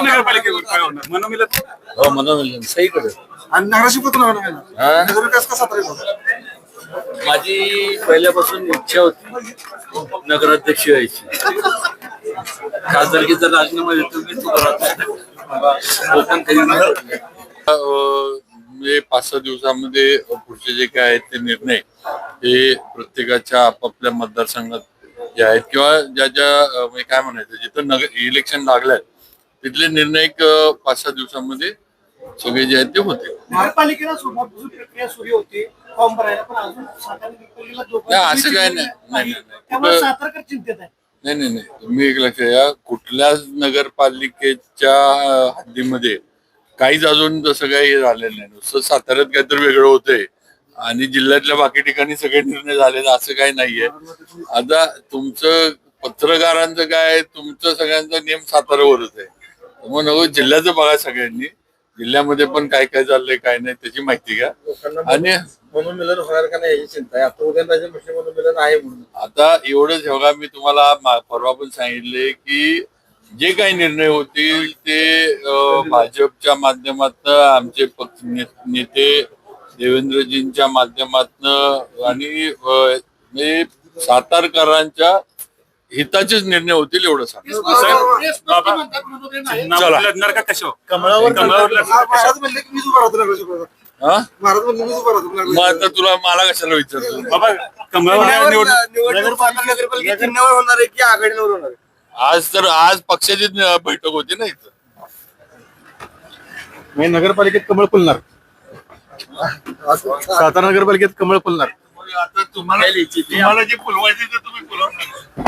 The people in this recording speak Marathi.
सातारा नगरपालिकेवर काय होणार? मनोमिलन? हो मनोरंजन आणि नगराशी? हा? नगरविकास कसा माझी पहिल्यापासून इच्छा होती नगराध्यक्ष व्हायची. खासदारकीचा राजीनामा देतो मी तो कोकण कधी नाही पडले. म्हणजे पाच सहा दिवसामध्ये पुढचे जे काय आहेत ते निर्णय हे प्रत्येकाच्या आपापल्या मतदारसंघात जे आहेत किंवा ज्या ज्या अं, म्हणजे काय म्हणायचं जिथं नगर इलेक्शन लागल्यात तिथले निर्णय पाच सहा दिवसामध्ये सगळे जे आहेत ते होते महापालिकेला सुरुवातपासून प्रक्रिया सुरू होती. फॉर्म भरायला पण अजून सातारा नगरपालिकेला दोघं- नाही, असं काय नाही. नाही, नाही, नाही. त्यामुळे कुठं- सातारकर चिंतेत आहे नाही नाही नाही. तुम्ही एक लक्ष द्या. कुठल्याच नगरपालिकेच्या हद्दीमध्ये काहीच अजून तसं काही झालेलं नाही. नुसतं साताऱ्यात काहीतरी वेगळं होतंय. आणि जिल्ह्यातल्या बाकी ठिकाणी सगळे निर्णय झालेले असं काही नाहीये. आता तुमचं पत्रकारांचं काय तुमचं सगळ्यांचा नियम साताऱ्यावरच आहे. मग नको जिल्ह्याचं बघा सगळ्यांनी. जिल्ह्यामध्ये पण काय काय चाललंय काय नाही त्याची माहिती घ्या. आणि मनोमिलन होणार का नाही याची चिंता आहे. आता उदयनराजे म्हटले मनोमिलन आहे म्हणून. आता एवढंच बघा मी तुम्हाला परवा पण सांगितले की जे काही निर्णय होतील ते भाजपच्या माध्यमातून आमचे पक्ष नेते देवेंद्रजींच्या माध्यमातून आणि सातारकरांच्या हिताचेच निर्णय होतील एवढं सांग. हा मग. आता तुला मला कशाला विचारतो? बाबा कमळावर निवडणूक. नगरपालिका चिन्हावर होणार आहे की आघाडीवर होणार आहे? आज तर आज पक्षाची न- बैठक होती ना इथं. मी नगरपालिकेत कमळ फुलणार. सातारा नगरपालिकेत कमळ फुलणार. आता तुम्हाला तुम्हाला जे फुलवायचे ते तुम्ही फुलवणार.